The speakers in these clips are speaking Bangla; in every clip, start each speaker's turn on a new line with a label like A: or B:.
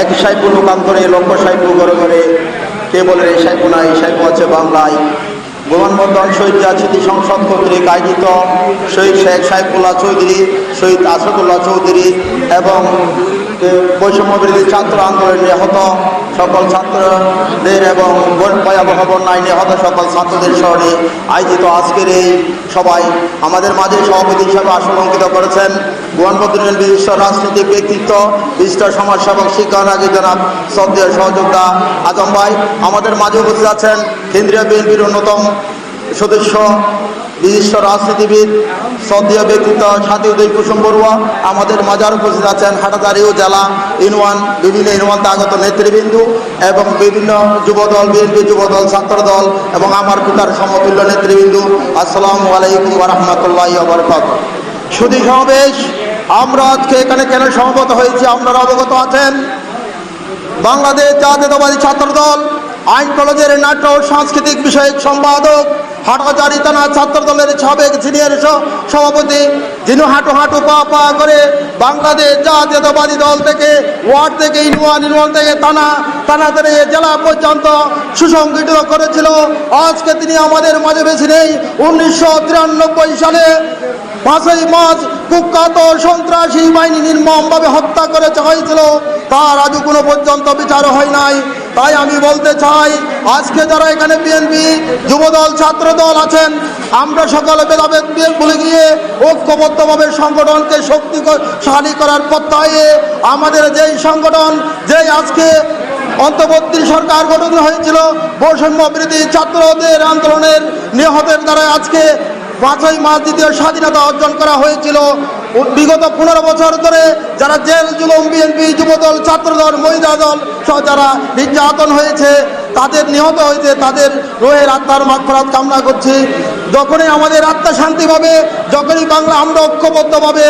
A: এক সাইপু লোকান্তরে লক্ষ সাইপু ঘরে ঘরে কে বলে এই সাইপু না এই সাইপু আছে বাংলায়। গোমানবন্ধন শহীদ জাতিথি সংসদ কর্তৃক আয়োজিত শহীদ শেখ সাইফুল্লাহ চৌধুরী, শহীদ আসাদুল্লাহ চৌধুরী এবং বৈষম্য বিরোধী ছাত্র আন্দোলনে নিহত সকল ছাত্রদের এবং ভয়াবহ বন্যায় নিহত সকল ছাত্রদের স্মরণে আয়োজিত আজকের এই সবাই আমাদের মাঝে সভাপতি হিসাবে আসন অঙ্কিত করেছেন ভুবনবদ্রের বিশিষ্ট রাজনৈতিক ব্যক্তিত্ব, বিশিষ্ট সমাজসেবক শিক্ষারাগী জনাব শ্রদ্ধেয় সহযোদ্ধা আজম ভাই। আমাদের মাঝে উপস্থিত আছেন কেন্দ্রীয় বিএনপির অন্যতম সদস্য, বিশিষ্ট রাজনীতিবিদ শ্রদ্ধেয় ব্যক্তিত্ব উদয় কুসুম বড়ুয়া, আমাদের মাজার উপস্থিত আছেন হাটাদারি ও জেলা ইনওয়ান, বিভিন্ন ইউনিয়ন আগত নেতৃবৃন্দ এবং বিভিন্ন যুবদল, বিএনপি যুবদল, ছাত্র দল এবং আমার পিতার সমতুল্য নেতৃবৃন্দ। আসসালামু আলাইকুম রহমতুল্লাহ বরকাত সুদী সমাবেশ, আমরা আজকে এখানে কেন সমবেত হয়েছি? আপনারা অবগত আছেন? বাংলাদেশ জাতীয়তাবাদী ছাত্র দল আইন কলেজের নাট্য সাংস্কৃতিক বিষয়ক সম্পাদক হাটহাজারি থানা ছাত্র দলের সাবেক সিনিয়র সভাপতি যিনি হাঁটু হাঁটু পা পা করে বাংলাদেশ জাতীয়তাবাদী দল থেকে, ওয়ার্ড থেকে ইউনিয়ন ইউনিয়ন থেকে থানা থানা থেকে জেলা পর্যন্ত সুসংগঠিত করেছিল। আজকে তিনি আমাদের মাঝে বেশি নেই। উনিশশো তিরানব্বই সালে পাঁচই মার্চ কুখ্যাত সন্ত্রাসী বাহিনী নির্মমভাবে হত্যা করেছে, হয়েছিল। তার আজও কোনো পর্যন্ত বিচার হয় নাই। তাই আমি বলতে চাই, আজকে যারা এখানে বিএনপি যুবদল ছাত্র দল আছেন, আমরা সকলে ভেদাভেদ ভুলে গিয়ে ঐক্যবদ্ধভাবে সংগঠনকে শক্তি শক্তিশালী করার প্রত্যয়ে আমাদের যেই সংগঠন, যেই আজকে অন্তর্বর্তী সরকার গঠন হয়েছিল, বৈষম্য বিরোধী ছাত্রদের আন্দোলনের নিহতের দ্বারা আজকে পাঁচই মার্চ দ্বিতীয় স্বাধীনতা অর্জন করা হয়েছিল। বিগত পনেরো বছর ধরে যারা জেল জুলুম বিএনপি যুবদল, ছাত্রদল মহিলা দল সহ যারা নির্যাতন হয়েছে, তাদের নিহত হয়েছে, তাদের রোহের আত্মার মাগফরাত কামনা করছি। যখনই আমাদের আত্মা শান্তি পাবে যখনই বাংলা আমরা ঐক্যবদ্ধভাবে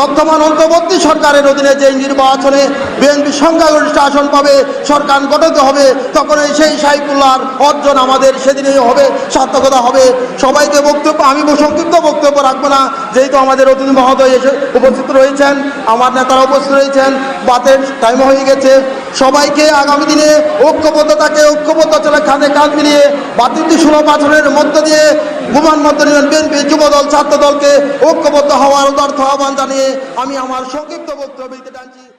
A: বর্তমান অন্তর্বর্তী সরকারের অধীনে যে নির্বাচনে বিএনপি সংখ্যাগরিষ্ঠ আসন পাবে, সরকার গঠিত হবে তখন সেই সাইফুল্লাহর অর্জন আমাদের সেদিনেই হবে, সার্থকতা হবে। সবাইকে বক্তব্য, আমি সংক্ষিপ্ত বক্তব্য রাখব না, যেহেতু আমাদের অতিথি মহোদয় এসে উপস্থিত রয়েছেন, আমার নেতারা উপস্থিত রয়েছেন, বাতের টাইম হয়ে গেছে। সবাইকে আগামী দিনে ঐক্যবদ্ধতাকে ঐক্যবদ্ধ চলে খানে কাঁধ মিলিয়ে বাতিলটি সুলভ আচরণের মধ্য দিয়ে বিএনপি যুবদল ছাত্র দলকে ঐক্যবদ্ধ হওয়ার অর্থ আহ্বান জানিয়ে আমি আমার সংক্ষিপ্ত বক্তব্য টানছি